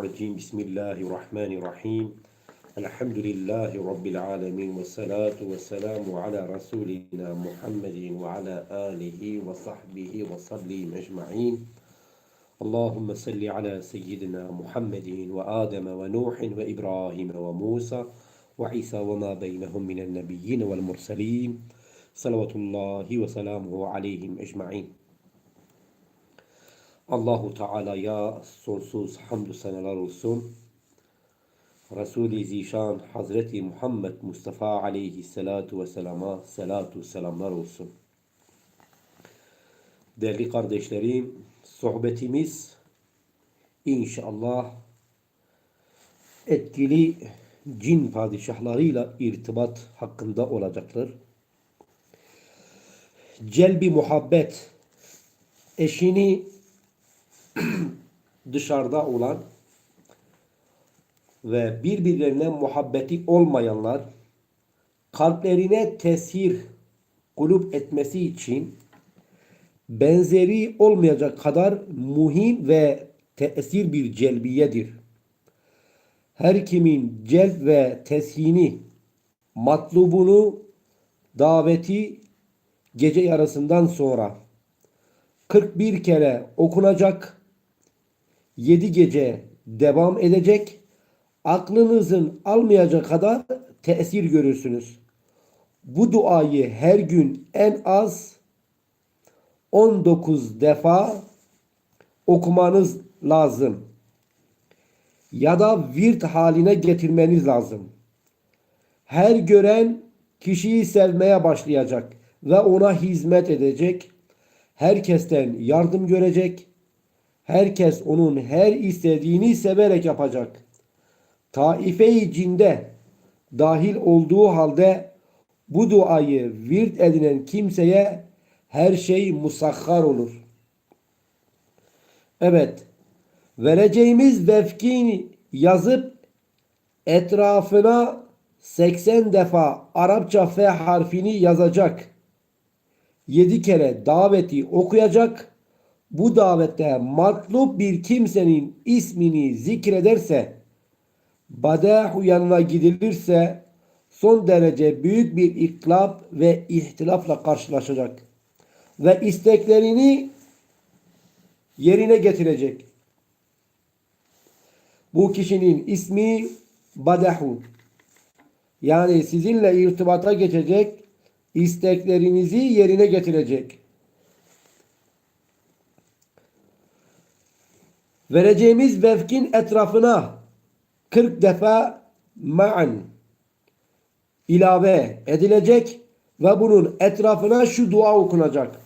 الرجيم. بسم الله الرحمن الرحيم. الحمد لله رب العالمين والصلاة والسلام على رسولنا محمد وعلى آله وصحبه وسلم أجمعين. اللهم صل على سيدنا محمد وآدم ونوح وإبراهيم وموسى وعيسى وما بينهم من النبيين والمرسلين. صلوات الله وسلامه عليهم أجمعين. Allahu Teala'ya sonsuz hamdü seneler olsun. Resul-i Zişan Hazreti Muhammed Mustafa aleyhissalatu vesselama salatu selamlar olsun. Değerli kardeşlerim, sohbetimiz inşallah etkili cin padişahlarıyla irtibat hakkında olacaktır. Celbi muhabbet eşini dışarıda olan ve birbirlerine muhabbeti olmayanlar kalplerine tesir kulüp etmesi için benzeri olmayacak kadar muhim ve tesir bir celbiyedir. Her kimin celb ve teshini, matlubunu, daveti gece yarısından sonra 41 kere okunacak 7 gece devam edecek. Aklınızın almayacak kadar tesir görürsünüz. Bu duayı her gün en az 19 defa okumanız lazım. Ya da virt haline getirmeniz lazım. Her gören kişiyi sevmeye başlayacak ve ona hizmet edecek. Herkesten yardım görecek Herkes onun her istediğini severek yapacak. Taife-i cinde dahil olduğu halde bu duayı virt edinen kimseye her şey musakhar olur. Evet, vereceğimiz vefkini yazıp etrafına 80 defa Arapça F harfini yazacak. 7 kere daveti okuyacak bu davette matlup bir kimsenin ismini zikrederse badahu yanına gidilirse son derece büyük bir iklap ve ihtilafla karşılaşacak. Ve isteklerini yerine getirecek. Bu kişinin ismi Badahu. Yani sizinle irtibata geçecek, isteklerinizi yerine getirecek. Vereceğimiz vefkin etrafına 40 defa ma'an ilave edilecek ve bunun etrafına şu dua okunacak.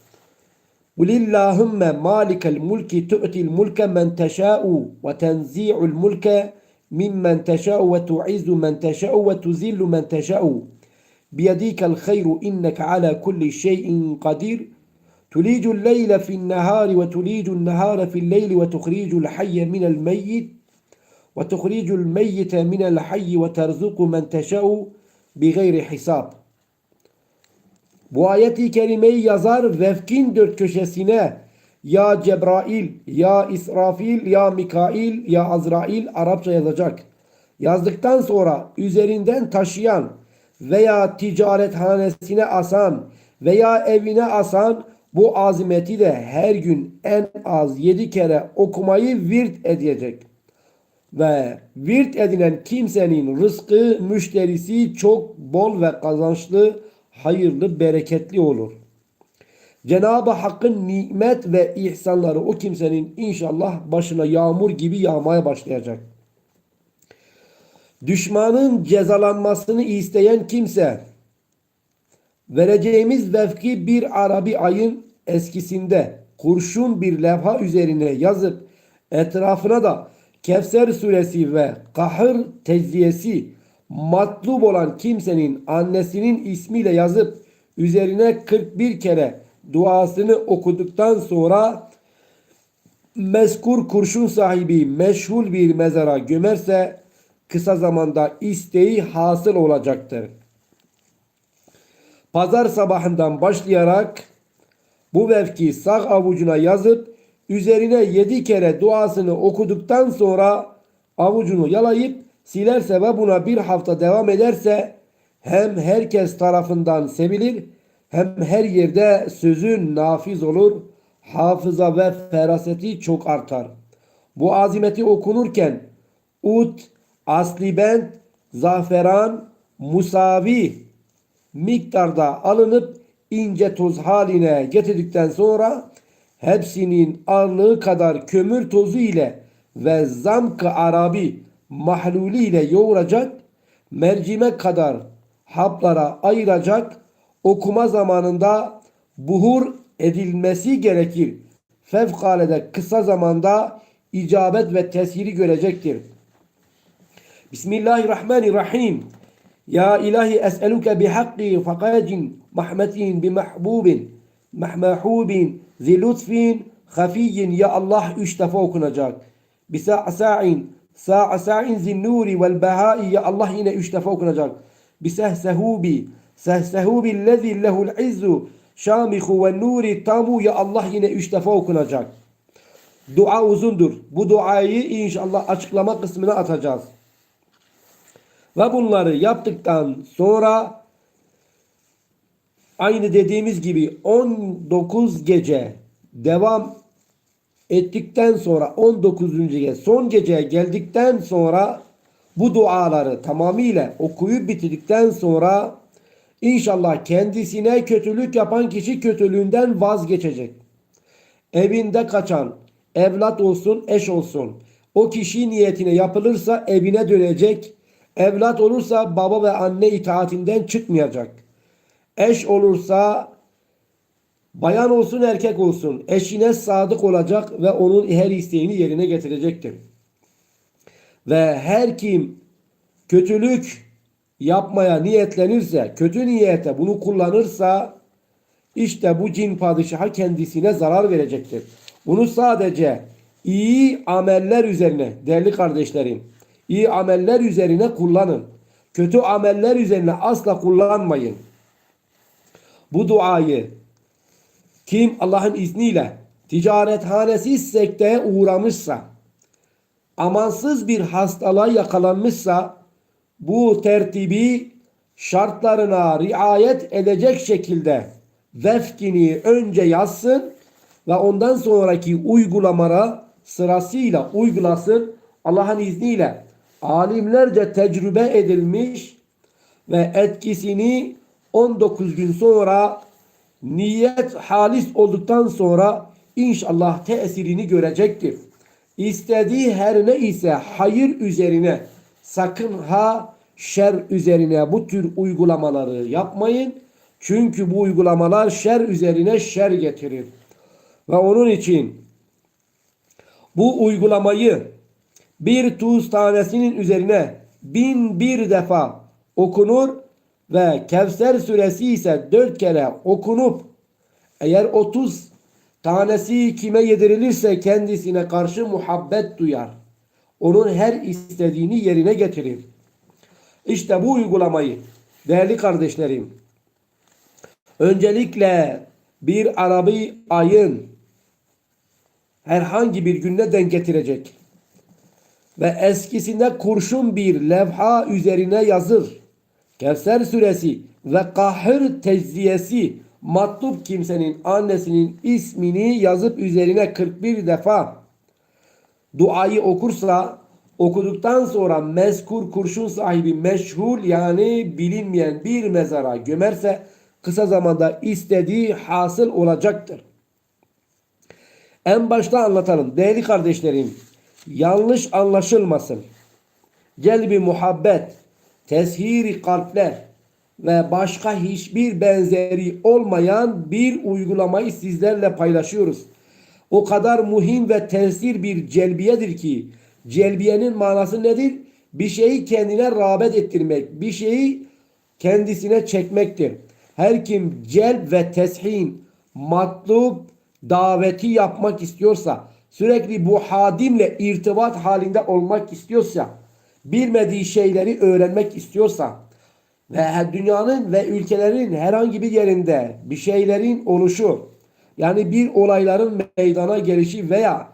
Kulillahümme malikel mulki tu'til mulke men teşâ'u ve tenzi'ul mulke mimmen teşâ'u ve tu'izzu men teşâ'u ve tuzillu men teşâ'u biyedikel hayru inneke ala kulli şeyin kadir تليج الليل في النهار وتليج النهار في الليل وتخرج الحي من الميت وتخرج الميت من الحي وترزق من تشاء بغير حساب. Bu ayeti kerimeyi yazar vefkin dört köşesine ya Cebrail, ya İsrafil, ya Mikail, ya Azrail Arapça yazacak. Yazdıktan sonra üzerinden taşıyan veya ticarethanesine asan veya evine asan bu azimeti de her gün en az yedi kere okumayı virt edecek. Ve virt edinen kimsenin rızkı, müşterisi çok bol ve kazançlı, hayırlı, bereketli olur. Cenab-ı Hakk'ın nimet ve ihsanları o kimsenin inşallah başına yağmur gibi yağmaya başlayacak. Düşmanın cezalanmasını isteyen kimse vereceğimiz vefki bir Arabi ayın eskisinde kurşun bir levha üzerine yazıp etrafına da Kevser suresi ve kahır tecziyesi matlub olan kimsenin annesinin ismiyle yazıp üzerine 41 kere duasını okuduktan sonra meskur kurşun sahibi meşhur bir mezara gömerse kısa zamanda isteği hasıl olacaktır. Pazar sabahından başlayarak bu vefki sağ avucuna yazıp üzerine yedi kere duasını okuduktan sonra avucunu yalayıp silerse ve buna bir hafta devam ederse hem herkes tarafından sevilir hem her yerde sözün nafiz olur. Hafıza ve feraseti çok artar. Bu azimeti okunurken ut, asli bent, zaferan, musavi miktarda alınıp ince toz haline getirdikten sonra hepsinin ağırlığı kadar kömür tozu ile ve zamk arabi mahluli ile yoğuracak, mercimek kadar haplara ayıracak, okuma zamanında buhur edilmesi gerekir. Fevkalade kısa zamanda icabet ve tesiri görecektir. Bismillahirrahmanirrahim. Ya ilahi es'eluke bihakki fakacin mahmetin bimahbubin mahmahubin zilutfin hafiyyin ya Allah üç defa okunacak. Bisa'sa'in sa'sa'in zinnuri vel behai ya Allah yine üç defa okunacak. Bisehsehubi sehsehubi lezi lehul izzu şamihu ve nuri tamu ya Allah yine üç defa okunacak. Dua uzundur. Bu duayı inşallah açıklama kısmına atacağız. Ve bunları yaptıktan sonra aynı dediğimiz gibi 19 gece devam ettikten sonra 19. gece son geceye geldikten sonra bu duaları tamamıyla okuyup bitirdikten sonra inşallah kendisine kötülük yapan kişi kötülüğünden vazgeçecek. Evinde kaçan evlat olsun eş olsun o kişi niyetine yapılırsa evine dönecek. Evlat olursa baba ve anne itaatinden çıkmayacak. Eş olursa bayan olsun erkek olsun eşine sadık olacak ve onun her isteğini yerine getirecektir. Ve her kim kötülük yapmaya niyetlenirse, kötü niyete bunu kullanırsa işte bu cin padişahı kendisine zarar verecektir. Bunu sadece iyi ameller üzerine değerli kardeşlerim, iyi ameller üzerine kullanın. Kötü ameller üzerine asla kullanmayın. Bu duayı kim Allah'ın izniyle ticarethanesi sekteye uğramışsa, amansız bir hastalığa yakalanmışsa bu tertibi şartlarına riayet edecek şekilde vefkini önce yazsın ve ondan sonraki uygulamara sırasıyla uygulasın. Allah'ın izniyle alimlerce tecrübe edilmiş ve etkisini 19 gün sonra niyet halis olduktan sonra inşallah tesirini görecektir. İstediği her ne ise hayır üzerine sakın ha şer üzerine bu tür uygulamaları yapmayın. Çünkü bu uygulamalar şer üzerine şer getirir. Ve onun için bu uygulamayı bir tuz tanesinin üzerine bin bir defa okunur ve Kevser suresi ise dört kere okunup eğer otuz tanesi kime yedirilirse kendisine karşı muhabbet duyar. Onun her istediğini yerine getirir. İşte bu uygulamayı değerli kardeşlerim öncelikle bir Arabi ayın herhangi bir günde denk getirecek ve eskisinde kurşun bir levha üzerine yazır. Kevser suresi ve kahır tecziyesi matlup kimsenin annesinin ismini yazıp üzerine 41 defa duayı okursa okuduktan sonra mezkur kurşun sahibi meşhur yani bilinmeyen bir mezara gömerse kısa zamanda istediği hasıl olacaktır. En başta anlatalım. Değerli kardeşlerim, yanlış anlaşılmasın. Celbi muhabbet, teshiri kalpler ve başka hiçbir benzeri olmayan bir uygulamayı sizlerle paylaşıyoruz. O kadar muhim ve tesir bir celbiyedir ki celbiyenin manası nedir? Bir şeyi kendine rağbet ettirmek, bir şeyi kendisine çekmektir. Her kim celb ve teshin, matlub, daveti yapmak istiyorsa, sürekli bu hadimle irtibat halinde olmak istiyorsa, bilmediği şeyleri öğrenmek istiyorsa ve dünyanın ve ülkelerin herhangi bir yerinde bir şeylerin oluşu, yani bir olayların meydana gelişi veya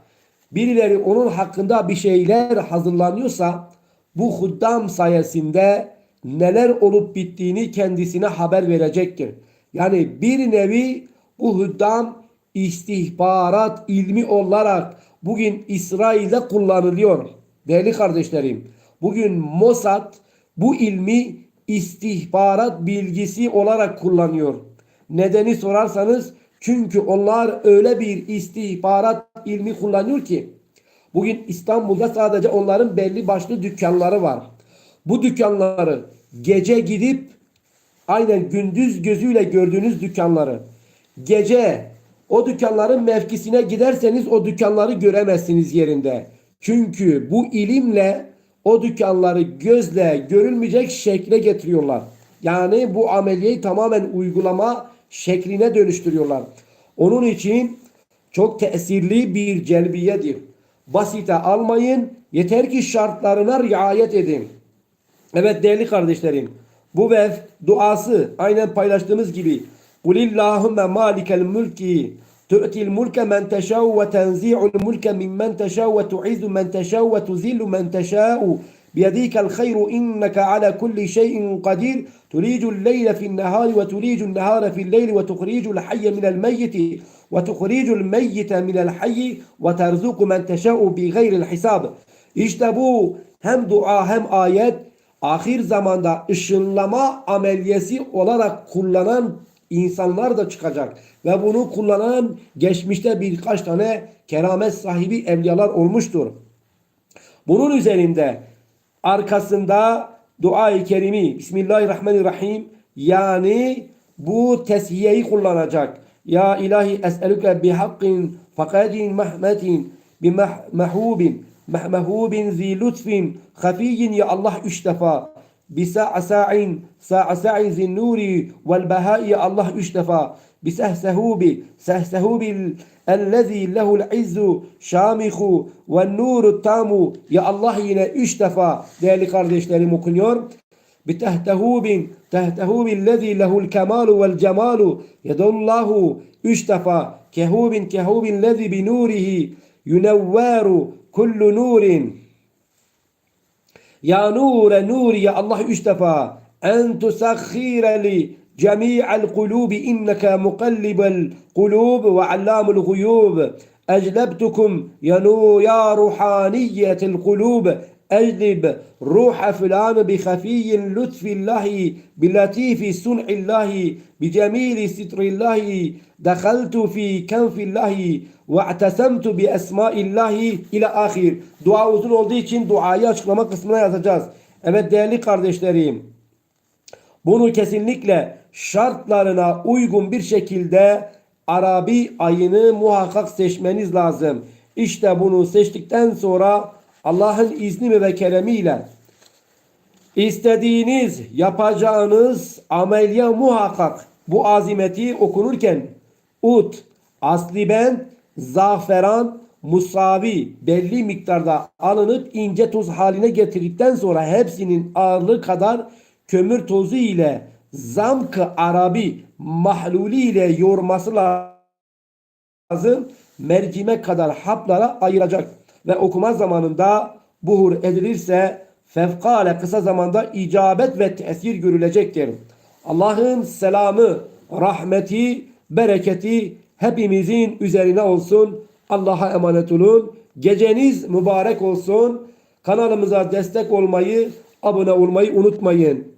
birileri onun hakkında bir şeyler hazırlanıyorsa bu huddam sayesinde neler olup bittiğini kendisine haber verecektir. Yani bir nevi bu huddam istihbarat ilmi olarak bugün İsrail'de kullanılıyor. Değerli kardeşlerim, bugün Mossad bu ilmi istihbarat bilgisi olarak kullanıyor. Nedeni sorarsanız çünkü onlar öyle bir istihbarat ilmi kullanıyor ki bugün İstanbul'da sadece onların belli başlı dükkanları var. Bu dükkanları gece gidip aynen gündüz gözüyle gördüğünüz dükkanları gece o dükkanların mevkisine giderseniz o dükkanları göremezsiniz yerinde. Çünkü bu ilimle o dükkanları gözle görülmeyecek şekle getiriyorlar. Yani bu ameliyeyi tamamen uygulama şekline dönüştürüyorlar. Onun için çok tesirli bir celbiyedir. Basite almayın. Yeter ki şartlarına riayet edin. Evet değerli kardeşlerim. Bu vev duası aynen paylaştığımız gibi قل اللهم مالك الملك تؤتي الملك من تشاء وتنزيع الملك ممن تشاء وتعز من تشاء وتذل من تشاء. بيديك الخير إنك على كل شيء قدير. تريج الليل في النهار وتريج النهار في الليل وتخرج الحي من الميت وتخرج الميت من الحي وترزق من تشاء بغير الحساب. اجتبوا هم دعاء هم آيات. آخر زمانda ışınlama ameliyesi olarak kullanan insanlar da çıkacak. Ve bunu kullanan geçmişte birkaç tane keramet sahibi evliyalar olmuştur. Bunun üzerinde arkasında dua-i kerimi Bismillahirrahmanirrahim yani bu teshiyeyi kullanacak. Ya ilahi es'eluke bihakkin fakadin mahmetin bimahubin mahmehubin zi lütfin hafiyin ya Allah üç defa بساع ساع ساع ساع ذي النور والبهاء الله اشتفى بسهسهوب سهسهوب الذي له العز شامخ والنور التام. يا الله لا اشتفى. ديالي قرديشتاني مكنيور بتهتهوب تهتهوب الذي له الكمال والجمال. يد الله اشتفى. كهوب كهوب الذي بنوره ينوار كل نور. Ya nure nuri ya Allah üç defa. En tusakhireli cemi'al kulubi inneke mukallibel kulub ve allamul guyub. أجلبتكم يا يا روحانية القلوب أجلب روح فلان بخفي لطف الله بلطيف صنع الله بجميل ستر الله دخلت في كنف الله واعتصمت بأسماء الله إلى آخر Dua uzun olduğu için duayı açıklama kısmına yazacağız. Evet değerli kardeşlerim. Bunu kesinlikle şartlarına uygun bir şekilde Arabi ayını muhakkak seçmeniz lazım. İşte bunu seçtikten sonra Allah'ın izni ve keremiyle istediğiniz yapacağınız ameliye muhakkak bu azimeti okunurken ut, asli ben, zaferan, musavi belli miktarda alınıp ince toz haline getirdikten sonra hepsinin ağırlığı kadar kömür tozu ile zamkı arabi mahluli ile yoğurması lazım. Mercimek kadar haplara ayıracak ve okuma zamanında buhur edilirse fevkale kısa zamanda icabet ve tesir görülecektir. Allah'ın selamı, rahmeti, bereketi hepimizin üzerine olsun. Allah'a emanet olun. Geceniz mübarek olsun. Kanalımıza destek olmayı, abone olmayı unutmayın.